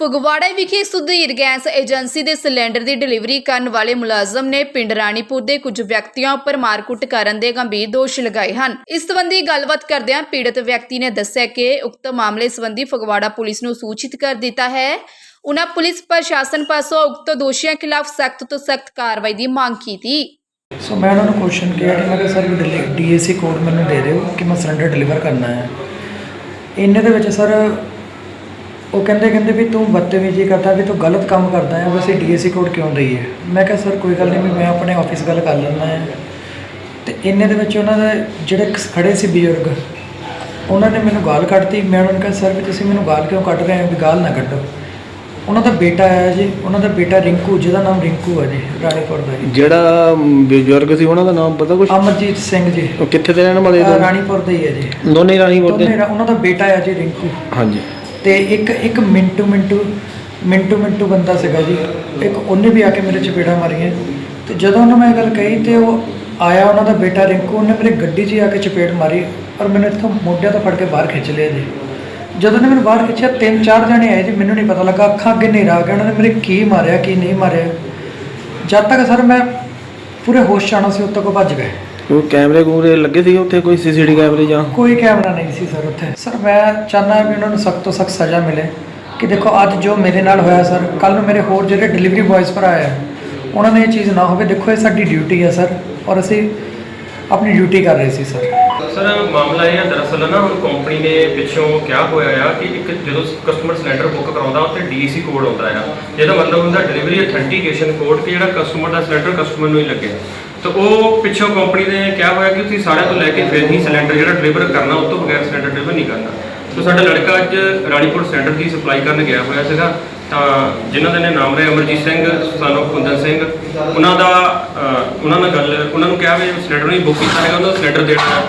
ਫਗਵਾੜਾ ਵਿਖੇ Sudhir gas agency ਦੇ cylinder ਦੀ ਡਿਲੀਵਰੀ ਕਰਨ ਵਾਲੇ ਮੁਲਾਜ਼ਮ ਨੇ ਪਿੰਡ ਰਾਣੀਪੁਰ ਦੇ ਕੁਝ ਵਿਅਕਤੀਆਂ ਉੱਪਰ ਮਾਰਕੁੱਟ ਕਰਨ ਦੇ ਗੰਭੀਰ ਦੋਸ਼ ਲਗਾਏ ਹਨ। ਇਸ ਸੰਬੰਧੀ ਗੱਲਬਾਤ ਕਰਦਿਆਂ ਪੀੜਤ ਵਿਅਕਤੀ ਨੇ ਦੱਸਿਆ ਕਿ ਉਕਤ ਮਾਮਲੇ ਸੰਬੰਧੀ ਫਗਵਾੜਾ ਪੁਲਿਸ ਨੂੰ ਸੂਚਿਤ ਕਰ ਦਿੱਤਾ ਹੈ। ਉਨ੍ਹਾਂ ਪੁਲਿਸ ਪ੍ਰਸ਼ਾਸਨ ਪਾਸੋਂ ਉਕਤ ਦੋਸ਼ੀਆਂ ਖਿਲਾਫ ਸਖਤ ਤੋਂ ਸਖਤ ਕਾਰਵਾਈ ਦੀ ਮੰਗ ਕੀਤੀ। ਸੋ ਮੈਂ ਉਹਨਾਂ ਨੂੰ ਕੁਐਸਚਨ ਕੀਤਾ ਕਿ ਮੈਂ ਕਿਹਾ, ਸਰ ਡੀਏਸੀ ਕੋਡ ਮੈਨੂੰ ਦੇ ਦਿਓ ਕਿ ਮੈਂ ਸਿਲੰਡਰ ਡਿਲੀਵਰ ਕਰਨਾ ਹੈ। ਇੰਨੇ ਦੇ ਵਿੱਚ, ਸਰ ਉਹ ਕਹਿੰਦੇ ਕਹਿੰਦੇ ਵੀ ਤੂੰ ਬਦਤਮੀਜ਼ੀ ਕਰਦਾ ਵੀ ਤੂੰ ਗਲਤ ਕੰਮ ਕਰਦਾ ਹੈ ਵੈਸੇ ਡੀਏਸੀ ਕੋਡ ਕਿਉਂ ਦਈਏ? ਮੈਂ ਕਿਹਾ ਸਰ ਕੋਈ ਗੱਲ ਨਹੀਂ ਵੀ ਮੈਂ ਆਪਣੇ ਆਫਿਸ ਗੱਲ ਕਰ ਲੈਂਦਾ ਹੈ ਤੇ ਇੰਨੇ ਦੇ ਵਿੱਚ ਉਹਨਾਂ ਦੇ ਜਿਹੜੇ ਖੜੇ ਸੀ ਬਜ਼ੁਰਗ ਉਹਨਾਂ ਨੇ ਮੈਨੂੰ ਗਾਲ ਕੱਢਤੀ। ਮੈਂ ਉਹਨਾਂ ਨੂੰ ਕਿਹਾ ਸਰ ਵੀ ਤੁਸੀਂ ਮੈਨੂੰ ਗਾਲ ਕਿਉਂ ਕੱਢ ਰਹੇ ਹੋ? ਵੀ ਗਾਲ ਨਾ ਕੱਢੋ। ਉਹਨਾਂ ਦਾ ਬੇਟਾ ਆਇਆ ਜੀ ਉਹਨਾਂ ਦਾ ਬੇਟਾ ਰਿੰਕੂ ਜਿਹਦਾ ਨਾਮ ਰਿੰਕੂ ਹੈ ਜੀ ਰਾਣੀਪੁਰ ਦਾ ਜੀ। ਜਿਹੜਾ ਬਜ਼ੁਰਗ ਸੀ ਉਹਨਾਂ ਦਾ ਨਾਮ ਪਤਾ ਕੁਛ? ਅਮਰਜੀਤ ਸਿੰਘ ਜੀ। ਉਹ ਕਿੱਥੇ ਦੇ ਰਹਿਣ ਵਾਲੇ ਦੋਨੇ? ਰਾਣੀਪੁਰ ਦੇ ਹੀ ਹੈ ਜੀ। ਦੋਨੇ ਰਾਣੀਪੁਰ ਦੇ? ਦੋਨੇ ਰਾ- ਉਹਨਾਂ ਦਾ ਬੇਟਾ ਹੈ ਜੀ ਰਿੰਕੂ। ਹਾਂਜੀ। ਤੇ ਇੱਕ ਇੱਕ ਮਿੰਟੂ ਮਿੰਟੂ ਮਿੰਟੂ ਮਿੰਟੂ ਬੰਦਾ ਸੀਗਾ ਜੀ। ਇੱਕ ਉਹਨੇ ਵੀ ਆ ਕੇ ਮੇਰੇ ਚਪੇੜਾ ਮਾਰੀਆਂ। ਤੇ ਜਦੋਂ ਉਹਨੂੰ ਮੈਂ ਇਹ ਗੱਲ ਕਹੀ ਤੇ ਉਹ ਆਇਆ ਉਹਨਾਂ ਦਾ ਬੇਟਾ ਰਿੰਕੂ, ਉਹਨੇ ਮੇਰੇ ਗੱਡੀ 'ਚ ਹੀ ਆ ਕੇ ਚਪੇੜ ਮਾਰੀ ਔਰ ਮੈਨੂੰ ਇੱਥੋਂ ਮੋਢਿਆਂ ਤੋਂ ਫੜ ਕੇ ਬਾਹਰ ਖਿੱਚ ਲਿਆ ਜੀ। ਜਦੋਂ ਉਹਨੇ ਮੈਨੂੰ ਬਾਹਰ ਖਿੱਚਿਆ, ਤਿੰਨ ਚਾਰ ਜਣੇ ਆਏ ਜੀ, ਮੈਨੂੰ ਨਹੀਂ ਪਤਾ ਲੱਗਾ, ਅੱਖਾਂ ਅੱਗੇ ਹਨੇਰਾ ਆ ਗਿਆ, ਉਹਨਾਂ ਨੇ ਮੇਰੇ ਕੀ ਮਾਰਿਆ, ਕੀ ਨਹੀਂ ਮਾਰਿਆ। ਜਦ ਤੱਕ ਸਰ ਮੈਂ ਪੂਰੇ ਹੋਸ਼ 'ਚ ਸੀ, ਉਦੋਂ ਤੱਕ ਭੱਜ ਗਏ। ਉਹ ਕੈਮਰੇ ਕੂਮਰੇ ਲੱਗੇ ਸੀ ਉੱਥੇ ਕੋਈ ਸੀਸੀਟੀ ਕੈਮਰੇ ਜਾਂ? ਕੋਈ ਕੈਮਰਾ ਨਹੀਂ ਸੀ ਸਰ ਉੱਥੇ। ਸਰ ਮੈਂ ਚਾਹੁੰਦਾ ਵੀ ਉਹਨਾਂ ਨੂੰ ਸਖਤ ਤੋਂ ਸਖਤ ਸਜ਼ਾ ਮਿਲੇ ਕਿ ਦੇਖੋ ਅੱਜ ਜੋ ਮੇਰੇ ਨਾਲ ਹੋਇਆ ਸਰ ਕੱਲ ਨੂੰ ਮੇਰੇ ਹੋਰ ਜਿਹੜੇ ਡਿਲੀਵਰੀ ਬॉयਜ਼ ਭਰਾ ਆ ਉਹਨਾਂ ਨੇ ਇਹ ਚੀਜ਼ ਨਾ ਹੋਵੇ। ਦੇਖੋ ਇਹ ਸਾਡੀ ਡਿਊਟੀ ਹੈ ਸਰ ਔਰ ਅਸੀਂ ਆਪਣੀ ਡਿਊਟੀ ਕਰ ਰਹੇ ਸੀ ਸਰ। ਸਰ ਮਾਮਲਾ ਇਹ ਹੈ ਦਰਅਸਲ ਨਾ ਹੁਣ ਕੰਪਨੀ ਨੇ ਪਿੱਛੋਂ ਕਿਹਾ ਹੋਇਆ ਆ ਕਿ ਇੱਕ ਜਦੋਂ ਕਸਟਮਰ ਸਿਲੰਡਰ ਬੁੱਕ ਕਰਾਉਂਦਾ ਉੱਤੇ ਡੀਸੀ ਕੋਡ ਆਉਂਦਾ ਆ। ਜਿਹਦਾ ਮਤਲਬ ਹੁੰਦਾ ਡਿਲੀਵਰੀ ਅਥੈਂਟੀਕੇਸ਼ਨ ਕੋਡ ਕਿ ਜਿਹੜਾ ਕਸਟਮਰ ਦਾ ਸਿਲੰਡਰ ਕਸਟਮਰ ਨੂੰ ਹੀ ਲੱਗਿਆ। ਤਾਂ ਉਹ ਪਿੱਛੋਂ ਕੰਪਨੀ ਨੇ ਕਿਹਾ ਹੋਇਆ ਕਿ ਤੁਸੀਂ ਸਾਰਿਆਂ ਤੋਂ ਲੈ ਕੇ ਫਿਰ ਹੀ ਸਿਲੰਡਰ ਜਿਹੜਾ ਡਿਲੀਵਰ ਕਰਨਾ ਉਸ ਤੋਂ ਬਗੈਰ ਸਿਲੰਡਰ ਡਿਲੀਵਰ ਨਹੀਂ ਕਰਨਾ। ਸੋ ਸਾਡਾ ਲੜਕਾ ਅੱਜ ਰਾਣੀਪੁਰ ਸਿਲੰਡਰ ਦੀ ਸਪਲਾਈ ਕਰਨ ਗਿਆ ਹੋਇਆ ਸੀਗਾ। ਤਾਂ ਜਿਨ੍ਹਾਂ ਦੇ ਨੇ ਨਾਮ ਰਹੇ ਅਮਰਜੀਤ ਸਿੰਘ ਸਾਨੂੰ ਕੁੰਦਨ ਸਿੰਘ। ਉਹਨਾਂ ਦਾ ਉਹਨਾਂ ਨਾਲ ਗੱਲ, ਉਹਨਾਂ ਨੂੰ ਕਿਹਾ ਵੀ ਸਿਲੰਡਰ ਨਹੀਂ ਬੁੱਕ ਕੀਤਾ ਹੈਗਾ ਉਹਨਾਂ ਦਾ ਸਿਲੰਡਰ ਦੇਣਾ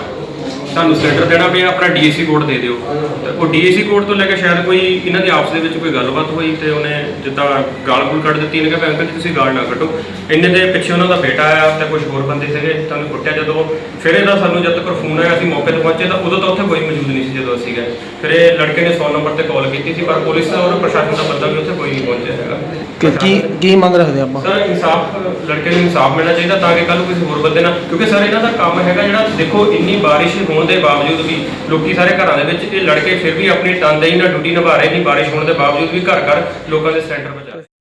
ਤੁਹਾਨੂੰ ਸਿਲੰਡਰ ਦੇਣਾ ਪਿਆ ਆਪਣਾ ਡੀਏਸੀ ਕੋਡ ਦੇ ਦਿਓ। ਤੇ ਉਹ ਡੀਏਸੀ ਕੋਡ ਤੋਂ ਲੈ ਕੇ ਸ਼ਾਇਦ ਕੋਈ ਇਹਨਾਂ ਦੇ ਆਪਸ ਦੇ ਵਿੱਚ ਕੋਈ ਗੱਲਬਾਤ ਹੋਈ ਤੇ ਉਹਨੇ ਜਿੱਦਾਂ ਗਾਲ ਗੂਲ ਕੱਢ ਦਿੱਤੀ ਇਹਨੇ ਕਿਹਾ ਵੀ ਅੰਕਲ ਜੀ ਤੁਸੀਂ ਗਾਲ ਨਾ ਕੱਢੋ। ਇੰਨੇ ਦੇ ਪਿੱਛੇ ਉਹਨਾਂ ਦਾ ਬੇਟਾ ਆਇਆ ਤੇ ਕੁਝ ਹੋਰ ਬੰਦੇ ਸੀਗੇ ਤਾਂ ਉਹਨੇ ਕੁੱਟਿਆ ਜਦੋਂ ਫਿਰ ਇਹਦਾ ਸਾਨੂੰ ਜਦ ਤੱਕ ਫੋਨ ਆਇਆ ਅਸੀਂ ਮੌਕੇ ਤੇ ਪਹੁੰਚੇ ਤਾਂ ਉਦੋਂ ਤਾਂ ਉੱਥੇ ਕੋਈ ਮੌਜੂਦ ਨਹੀਂ ਸੀ ਜਦੋਂ ਅਸੀਂ ਗਏ। ਫਿਰ ਇਹ ਲੜਕੇ ਨੇ 100 ਨੰਬਰ ਤੇ ਕਾਲ ਕੀਤੀ ਸੀ ਪਰ ਪੁਲਿਸ ਔਰ ਪ੍ਰਸ਼ਾਸਨ ਦਾ ਬੰਦਾ ਵੀ ਉੱਥੇ ਕੋਈ ਨਹੀਂ ਪਹੁੰਚਿਆ ਹੈਗਾ। ਕਿ ਕੀ ਕੀ ਮੰਗ ਰੱਖਦੇ ਆਪਾਂ? ਸਰ ਇਨਸਾਫ ਲੜਕੇ ਨੂੰ ਇਨਸਾਫ ਮਿਲਣਾ ਚਾਹੀਦਾ ਤਾਂ ਕਿ ਕੱਲ ਨੂੰ ਕਿਸੇ ਹੋਰ ਬੰਦੇ ਨਾਲ, ਕਿਉਂਕਿ ਸਰ, ਇਹਨਾਂ ਦਾ ਕੰਮ ਹੈਗਾ ਜਿਹੜਾ ਦੇਖੋ, ਇੰਨੀ ਬਾਰਿਸ਼ ਹੋਣ ਦੇ ਬਾਵਜੂਦ ਵੀ ਲੋਕੀ ਸਾਰੇ ਘਰਾਂ ਦੇ ਵਿੱਚ ਇਹ ਲੜਕੇ ਫਿਰ ਵੀ ਆਪਣੀ ਤਨਦੇਹੀ ਨਾਲ ਡਿਊਟੀ ਨਿਭਾ ਰਹੇ ਨੇ, ਬਾਰਿਸ਼ ਹੋਣ ਦੇ ਬਾਵਜੂਦ ਵੀ ਘਰ ਘਰ ਲੋਕਾਂ ਦੇ ਸਿਲੰਡਰ ਬਚਾ ਰਹੇ